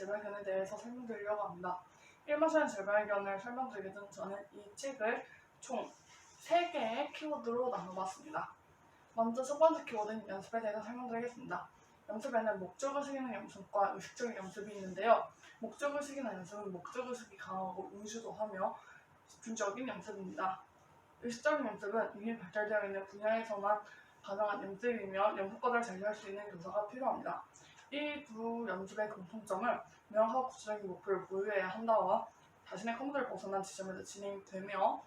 재발견에 대해서 설명드리려고 합니다. 1마시는 재발견을 설명드리기 전 저는 이 책을 총 3개의 키워드로 나눠봤습니다. 먼저 첫 번째 키워드는 연습에 대해서 설명드리겠습니다. 연습에는 목적을 새기는 연습과 의식적인 연습이 있는데요. 목적을 새기는 연습은 목적의식이 강하고 응시도 하며 집중적인 연습입니다. 의식적인 연습은 이미 발달되어 있는 분야에서만 가능한 연습이며 연습과를 제시할 수 있는 교사가 필요합니다. 이 두 연습의 공통점은 명확하고 구체적인 목표를 보유해야 한다와 자신의 컴퓨터를 벗어난 지점에서 진행되며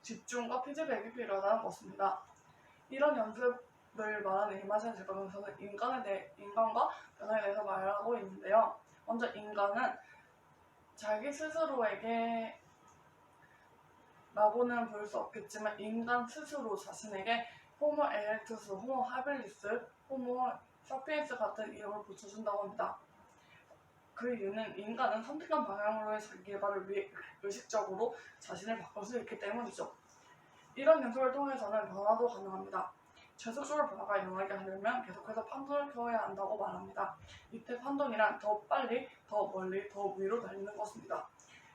집중과 피드백이 필요하다는 것입니다. 이런 연습을 말하는 이마시는 제방에서는 인간에 대해 인간과 변화에 대해서 말하고 있는데요. 먼저 인간은 자기 스스로에게 라고는 볼 수 없겠지만 인간 스스로 자신에게 호모 에렉투스, 호모 하빌리스, 호모 사피엔스 같은 이름을 붙여준다고 합니다. 그 이유는 인간은 선택한 방향으로의 자기 개발을 위해 의식적으로 자신을 바꿀 수 있기 때문이죠. 이런 연습을 통해서는 변화도 가능합니다. 계속적으로 변화가 일어나게 하려면 계속해서 판도를 켜야 한다고 말합니다. 이때 판돈이란 더 빨리, 더 멀리, 더 위로 달리는 것입니다.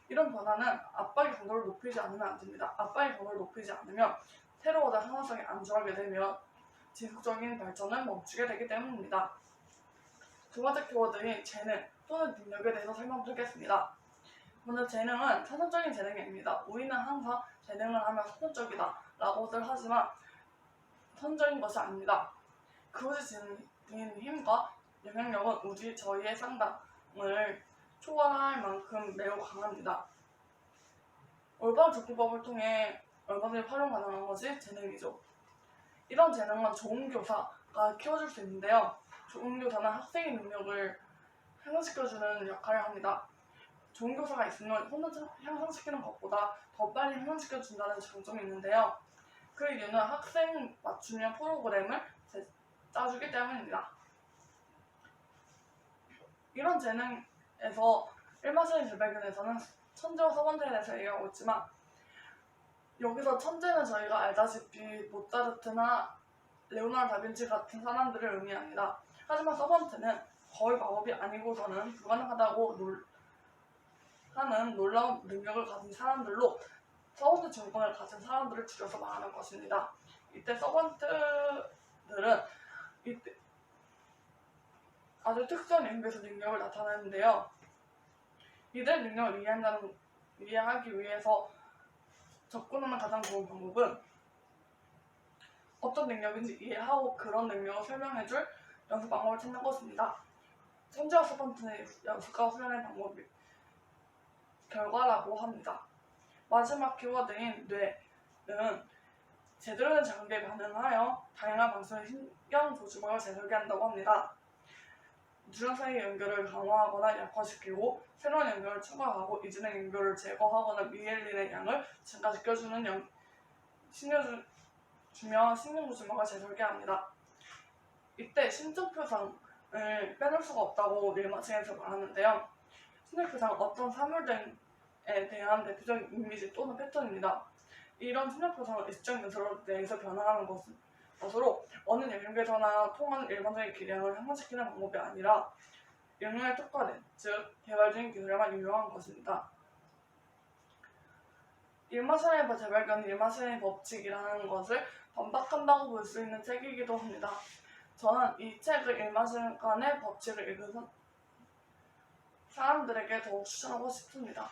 이런 변화는 압박의 강도를 높이지 않으면 안 됩니다. 압박의 강도를 높이지 않으면 새로워다 상황성이 안정하게 되며 지속적인 발전을 멈추게 되기 때문입니다. 두 번째 키워드인 재능 또는 능력에 대해서 설명드리겠습니다. 먼저 재능은 선천적인 재능이 아닙니다. 우리는 항상 재능을 하면 선천적이다 라고들 하지만 선적인 것이 아닙니다. 그것이 지닌 힘과 영향력은 우리 저희의 상당을 초월할 만큼 매우 강합니다. 올바른 접근법을 통해 얼마든지 활용 가능한 것이 재능이죠. 이런 재능은 좋은 교사가 키워줄 수 있는데요. 좋은 교사는 학생의 능력을 향상시켜주는 역할을 합니다. 좋은 교사가 있으면 혼자 향상시키는 것보다 더 빨리 향상시켜준다는 장점이 있는데요. 그 이유는 학생 맞춤형 프로그램을 제- 짜주기 때문입니다. 이런 재능에서 일마시는 재발견에서는 천재와 서번들에 대해서 얘기하고 있지만 여기서 천재는 저희가 알다시피 모차르트나 레오나르도 다빈치 같은 사람들을 의미합니다. 하지만 서번트는 거의 마법이 아니고서는 불가능하다고 놀, 하는 놀라운 능력을 가진 사람들로 서번트 증권을 가진 사람들을 줄여서 말하는 것입니다. 이때 서번트들은 이때 아주 특수한 영역에서 능력을 나타내는데요. 이들 능력을 이해한다는, 이해하기 위해서 접근하는 가장 좋은 방법은 어떤 능력인지 이해하고 그런 능력을 설명해줄 연습 방법을 찾는 것입니다. 천재와 서번트의 연습과 훈련의 방법이 결과라고 합니다. 마지막 키워드인 뇌는 제대로 된 장비에 반응하여 다양한 방식의 신경 조직을 재설계한다고 합니다. 주변 사이의 연결을 강화하거나 약화시키고 새로운 연결을 추가하고 이전의 연결을 제거하거나 미엘린의 양을 증가시켜주는 연, 신경 주며 신경 조직막을 재설계합니다. 이때 심적 표상을 빼놓을 수가 없다고 릴마칭에서 말하는데요. 심적 표상은 어떤 사물들에 대한 대표적인 이미지 또는 패턴입니다. 이런 심적 표상은 일정 요소로 내에서 변화하는 것은 것으로 어느 영역에서나 통하는 일반적인 기량을 향상시키는 방법이 아니라 영역에 특화된, 즉 개발적인 기술에만 유용한 것입니다. 일마시라의 재발견 일마시라의 법칙이라는 것을 반박한다고 볼 수 있는 책이기도 합니다. 저는 이 책을 일마시간의 법칙을 읽은 사- 사람들에게 더욱 추천하고 싶습니다.